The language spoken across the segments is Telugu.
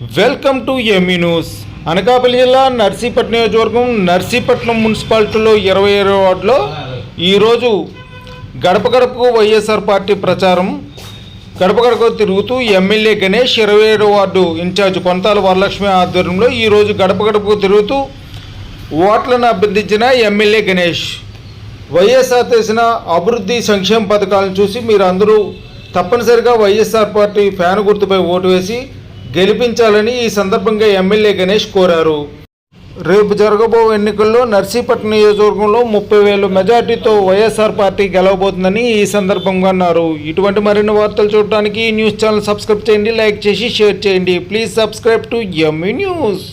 Welcome to ME news. Anakapalli జిల్లా నర్సీపట్నం నియోజకవర్గం నర్సీపట్నం మున్సిపాలిటీలో ఇరవై ఏడవ వార్డులో ఈరోజు గడప గడపకు వైఎస్ఆర్ పార్టీ ప్రచారం. గడప గడప తిరుగుతూ ఎమ్మెల్యే గణేష్ ఇరవై ఏడవ వార్డు ఇన్ఛార్జ్ కొంతాల వరలక్ష్మి ఆధ్వర్యంలో ఈరోజు గడప గడపకు తిరుగుతూ ఓట్లను అభ్యర్థించిన ఎమ్మెల్యే గణేష్. వైఎస్ఆర్ చేసిన అభివృద్ధి సంక్షేమ పథకాలను చూసి మీరు అందరూ తప్పనిసరిగా వైఎస్ఆర్ పార్టీ ఫ్యాన్ గుర్తుపై ఓటు వేసి గెలిపించాలని ఈ సందర్భంగా ఎమ్మెల్యే గణేష్ కోరారు. రేపు జరగబో ఎన్నికల్లో నర్సీపట్నం నియోజకవర్గంలో ముప్పై వేల మెజార్టీతో వైఎస్ఆర్ పార్టీ గెలవబోతుందని ఈ సందర్భంగా అన్నారు. ఇటువంటి మరిన్ని వార్తలు చూడడానికి ఈ న్యూస్ ఛానల్ సబ్స్క్రైబ్ చేయండి లైక్ చేసి షేర్ చేయండి. Please subscribe to ME news.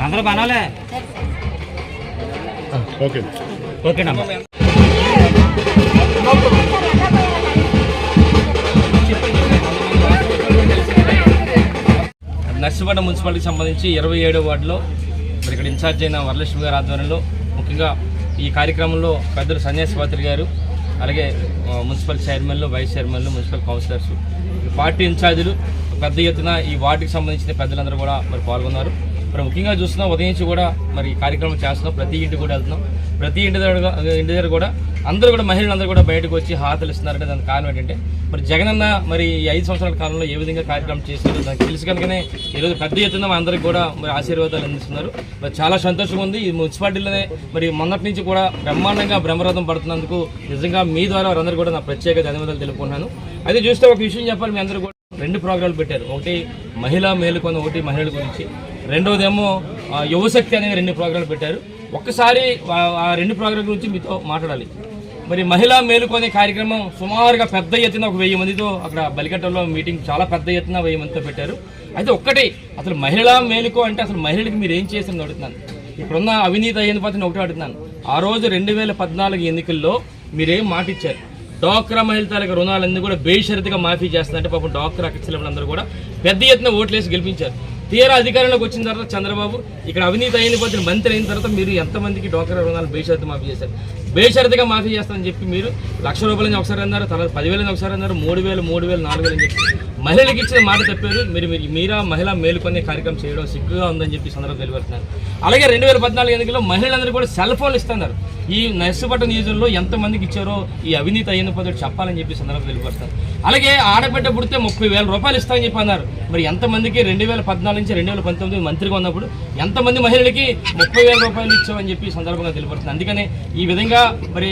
అందరూ బాగాలే ఓకే. ఓకేనమ్మా నర్సిపట్నం మున్సిపాలిటీకి సంబంధించి ఇరవై ఏడో వార్డులో మరి ఇక్కడ ఇన్ఛార్జ్ అయిన వరలక్ష్మి గారి ఆధ్వర్యంలో ముఖ్యంగా ఈ కార్యక్రమంలో పెద్దలు సన్యాసిపాత్రి గారు అలాగే మున్సిపల్ చైర్మన్లు వైస్ చైర్మన్లు మున్సిపల్ కౌన్సిలర్స్ పార్టీ ఇన్ఛార్జీలు పెద్ద ఎత్తున ఈ వార్డుకి సంబంధించిన పెద్దలందరూ కూడా మరి పాల్గొన్నారు. మరి ముఖ్యంగా చూస్తున్నాం ఉదయం నుంచి కూడా మరి ఈ కార్యక్రమం చేస్తున్నాం. ప్రతి ఇంటికి కూడా వెళ్తున్నాం. ప్రతి ఇంటి దగ్గర ఇంటి దగ్గర కూడా అందరూ కూడా మహిళలందరూ కూడా బయటకు వచ్చి హాతలు ఇస్తున్నారంటే దానికి కారణం ఏంటంటే మరి జగనన్న మరి ఈ ఐదు సంవత్సరాల కాలంలో ఏ విధంగా కార్యక్రమం చేశారు దానికి తెలుసు కనుకనే ఈరోజు పెద్ద ఎత్తున మా అందరికి కూడా మరి ఆశీర్వాదాలు అందిస్తున్నారు. మరి చాలా సంతోషంగా ఉంది. ఈ మున్సిపాలిటీలోనే మరి మొన్నటి నుంచి కూడా బ్రహ్మాండంగా బ్రహ్మరథం పడుతున్నందుకు నిజంగా మీ ద్వారా వారందరూ కూడా నా ప్రత్యేక ధన్యవాదాలు తెలుపుకున్నాను అయితే చూస్తే ఒక విషయం చెప్పాలి మీ అందరూ కూడా రెండు ప్రోగ్రాంలు పెట్టారు. ఒకటి మహిళా మేలుకొని ఒకటి మహిళల గురించి. రెండోదేమో యువశక్తి అనే రెండు ప్రోగ్రాంలు పెట్టారు. ఒక్కసారి ఆ రెండు ప్రోగ్రాం గురించి మీతో మాట్లాడాలి. మరి మహిళా మేలుకొనే కార్యక్రమం సుమారుగా పెద్ద ఎత్తున ఒక వెయ్యి మందితో అక్కడ బలికట్టలో మీటింగ్ చాలా పెద్ద ఎత్తున వెయ్యి మందితో పెట్టారు. అయితే ఒక్కటే అసలు మహిళా మేలుకో అంటే అసలు మహిళలకు మీరు ఏం చేసింది అడుగుతున్నాను. ఇప్పుడున్న అవినీతి అయిన పత్రిని ఒకటి అడుగుతున్నాను. ఆ రోజు రెండు వేల పద్నాలుగు ఎన్నికల్లో మీరేం మాట ఇచ్చారు డాక్రా మహిళ తాలూకా రుణాలన్నీ కూడా బేషరతుగా మాఫీ చేస్తుందంటే పాపం డాక్రా అందరూ కూడా పెద్ద ఎత్తున ఓట్లేసి గెలిపించారు. తీరా అధికారంలోకి వచ్చిన తర్వాత చంద్రబాబు ఇక్కడ అవినీతి అయిన పోతే మంత్రి అయిన తర్వాత మీరు ఎంతమందికి డాక్రా రుణాలు బేషరతు మాఫీ చేశారు? బేషరతిగా మాఫీ చేస్తామని చెప్పి మీరు లక్ష రూపాయలని ఒకసారి అన్నారు తర్వాత పదివేలని ఒకసారి అన్నారు మూడు వేలు మూడు వేలు నాలుగు వేలు అని చెప్పి మహిళలకు ఇచ్చిన మాట తప్పారు. మీరు మీరు మీరా మహిళా మేలుకొనే కార్యక్రమం చేయడం సిగ్గుగా ఉందని చెప్పి సందర్భం తెలియపడుతున్నారు అలాగే రెండు వేల పద్నాలుగు ఎన్నికల్లో మహిళలందరూ కూడా సెల్ ఫోన్లు ఇస్తున్నారు. ఈ నర్సుపట్నం నియోజకంలో ఎంతమందికి ఇచ్చారో ఈ అవినీతి అయిన పద్ధతి చెప్పాలని చెప్పి సందర్భం తెలియపరుస్తారు అలాగే ఆడబిడ్డ పుడితే ముప్పై వేల రూపాయలు ఇస్తామని చెప్పి అన్నారు. మరి ఎంతమందికి రెండు వేల పద్నాలుగు నుంచి రెండు వేల పంతొమ్మిది మంత్రిగా ఉన్నప్పుడు ఎంతమంది మహిళలకి ముప్పై వేల రూపాయలు ఇచ్చామని చెప్పి సందర్భంగా తెలియపడుతుంది అందుకనే ఈ విధంగా మరి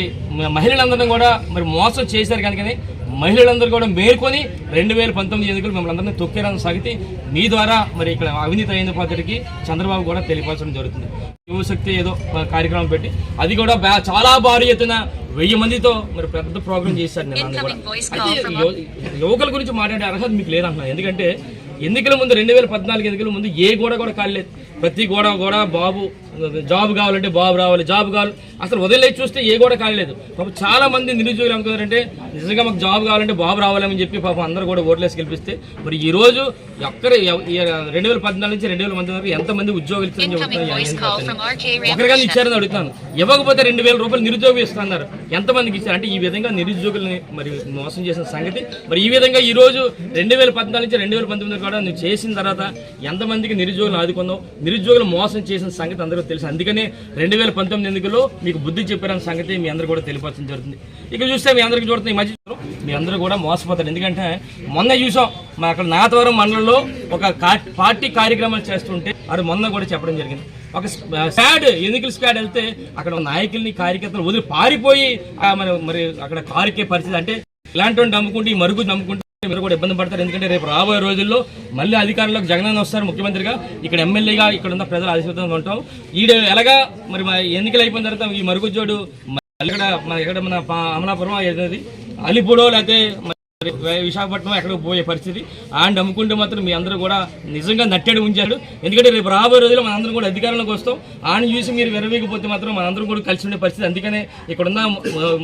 మహిళలందరినీ కూడా మరి మోసం చేశారు కనుకనే మహిళలందరూ కూడా మేల్కొని రెండు వేల పంతొమ్మిది ఎన్నికలు మిమ్మల్ని అందరినీ తొక్కేరని సాగితే మీ ద్వారా మరి ఇక్కడ అవినీతి అయిన పద్ధతికి చంద్రబాబు కూడా తెలియపరచడం జరుగుతుంది. యువశక్తి ఏదో కార్యక్రమం పెట్టి అది కూడా చాలా భారీ ఎత్తున వెయ్యి మందితో మరి పెద్ద ప్రోగ్రామ్ చేశారు నేను యువకుల గురించి మాట్లాడే అర్హత మీకు లేదంటున్నాను ఎందుకంటే ఎన్నికల ముందు రెండు వేల పద్నాలుగు ఎన్నికల ముందు ఏ గోడ కూడా కాలేదు ప్రతి గోడ కూడా బాబు జాబ్ కావాలంటే బాబు రావాలి జాబ్ కావాలి. అసలు వదిలేసి చూస్తే ఏ కూడా కాలేదు పాపం చాలా మంది నిరుద్యోగులు అనుకున్నారంటే నిజంగా మాకు జాబ్ కావాలంటే బాబు రావాలని చెప్పి పాపం అందరూ కూడా ఓట్లేసి గెలిపిస్తే మరి ఈ రోజు ఎక్కడ రెండు వేల పద్నాలుగు నుంచి రెండు వేల మంది వరకు ఎంతమంది ఉద్యోగులు ఇచ్చారని చెబుతున్నారు ఈ అన్ని పార్టీలు. ఒకరికైనా ఇచ్చారని అడుగుతాను ఇవ్వకపోతే రెండు వేల రూపాయలు నిరుద్యోగం ఇస్తున్నారు. ఎంతమందికి ఇచ్చారు? అంటే ఈ విధంగా నిరుద్యోగుల్ని మరి మోసం చేసిన సంగతి. మరి ఈ విధంగా ఈ రోజు రెండు వేల పద్నాలుగు నుంచి రెండు వేల పంతొమ్మిది కూడా నువ్వు చేసిన తర్వాత ఎంతమందికి నిరుద్యోగులు ఆదుకున్నావు? నిరుద్యోగులు మోసం చేసిన సంగతి అందరూ తెలుసు. అందుకనే రెండు వేల పంతొమ్మిది ఎన్నికల్లో మీకు బుద్ధి చెప్పారన్న సంగతి మీ అందరూ కూడా తెలియపరచడం జరుగుతుంది. ఇక చూస్తే మీ అందరికీ చూడుతుంది ఈ మధ్య మీ అందరూ కూడా మోసపోతారు. ఎందుకంటే మొన్న చూసాం మా అక్కడ నాతవరం మండలంలో ఒక పార్టీ కార్యక్రమాలు చేస్తుంటే అది మొన్న కూడా చెప్పడం జరిగింది. ఒక స్పాడ్ ఎన్నికల స్పాడ్ వెళ్తే అక్కడ నాయకుల్ని కార్యకర్తలు వదిలి పారిపోయి మరి మరి అక్కడ కారికే పరిస్థితి. అంటే ఇలాంటి నమ్ముకుంటే ఈ మరుగు నమ్ముకుంటే మీరు కూడా ఇబ్బంది పడతారు. ఎందుకంటే రేపు రాబోయే రోజుల్లో మళ్ళీ అధికారంలోకి జగన్ వస్తారు ముఖ్యమంత్రిగా. ఇక్కడ ఎమ్మెల్యేగా ఇక్కడ ఉన్న ప్రజలు ఆశీర్వాదంగా ఉంటాం. ఈడ ఎలాగా మరి మా ఎన్నికలు అయిపోయిన తర్వాత ఈ మరుగుజ్జోడు ఇక్కడ మన ఇక్కడ మన అమలాపురం ఏదది అలిపూడో లేకపోతే విశాఖపట్నం ఎక్కడికి పోయే పరిస్థితి. ఆయన నమ్ముకుంటే మాత్రం మీ అందరూ కూడా నిజంగా నట్టడి ఉంచారు. ఎందుకంటే రేపు రాబోయే రోజుల్లో మనందరం కూడా అధికారంలోకి వస్తాం. ఆయన చూసి మీరు విరవీగిపోతే మాత్రం మనందరం కూడా కలిసి ఉండే పరిస్థితి. అందుకనే ఇక్కడ ఉన్న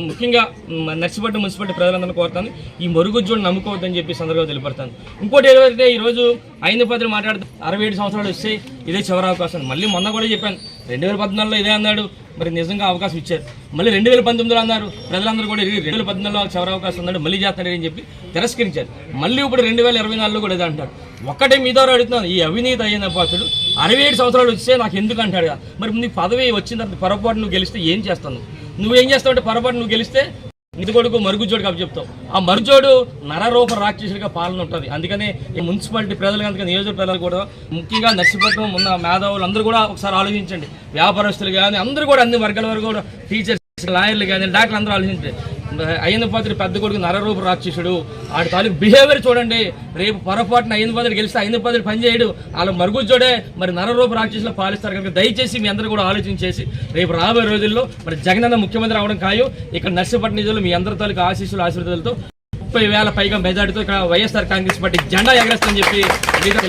ముఖ్యంగా నర్సిపట్నం మున్సిపాలిటీ ప్రజలందరూ కోరుతాను. ఈ మరుగుజ్జుడు నమ్ముకోవద్దని చెప్పి సందర్భంగా తెలియపడతాను ఇంకోటి ఏదైతే ఈ రోజు ఐదు పత్రి మాట్లాడుతూ అరవై ఏడు సంవత్సరాలు వస్తే ఇదే చివరి అవకాశం మళ్ళీ మొన్న కూడా చెప్పాను. రెండు వేల పద్నాలుగులో ఇదే అన్నాడు. మరి నిజంగా అవకాశం ఇచ్చారు. మళ్ళీ రెండు వేల పంతొమ్మిదిలో అన్నారు. ప్రజలందరూ కూడా రెండు వేల పద్నాలుగులో చివరి అవకాశం ఉందంటే మళ్ళీ చేస్తాడు అని చెప్పి తిరస్కరించారు. మళ్ళీ ఇప్పుడు రెండు వేల ఇరవై నాలుగులో కూడా ఇదే అంటాడు ఒక్కటే మీద అడుగుతున్నాను. ఈ అవినీతి అయిన పాత్రుడు అరవై ఏడు సంవత్సరాలు వస్తే నాకు ఎందుకు అంటాడు? మరి నీ పదవి వచ్చిన తర్వాత పొరపాటు నువ్వు గెలిస్తే ఏం చేస్తాను? నువ్వేం చేస్తావు అంటే పొరపాటు నువ్వు గెలిస్తే ఇది కొడుకు మరుగుజోడు కాబట్టి చెప్తావు ఆ మరుగుజోడు నరరూప రాక్షసుడిగా పాలన ఉంటుంది. అందుకనే ఈ మున్సిపాలిటీ ప్రజలు కనుక నియోజక ప్రజలు కూడా ముఖ్యంగా నర్సిపట్నం ఉన్న మేధావులు అందరూ కూడా ఒకసారి ఆలోచించండి. వ్యాపారస్తులు కానీ అందరూ కూడా అన్ని వర్గాల వరకు కూడా టీచర్స్ లాయర్లు కానీ డాక్టర్లు అందరూ ఆలోచించండి. అయ్యన్న పాత్రి పెద్ద కొడుకు నరరూప రాక్షసుడు. ఆడి తాలూకు బిహేవియర్ చూడండి. రేపు పొరపాటున అయ్యన్న పాత్రి గెలిస్తే అయ్యన్న పాత్రి పని చేయడు. వాళ్ళ మరుగుజ్జోడే మరి నరరూప రాక్షసులు పాలిస్తారు కనుక దయచేసి మీ అందరూ కూడా ఆలోచించేసి రేపు రాబోయే రోజుల్లో మరి జగనన్న ముఖ్యమంత్రి అవడం ఖాయం. ఇక్కడ నర్సీపట్నం నిధులు మీ అందరి తాలూకు ఆశీస్సులు ఆశీర్వాదాలతో ముప్పై వేల పైగా మెజార్టీతో ఇక్కడ వైఎస్ఆర్ కాంగ్రెస్ పార్టీ జెండా ఎగరేస్తుందని చెప్పి మీతో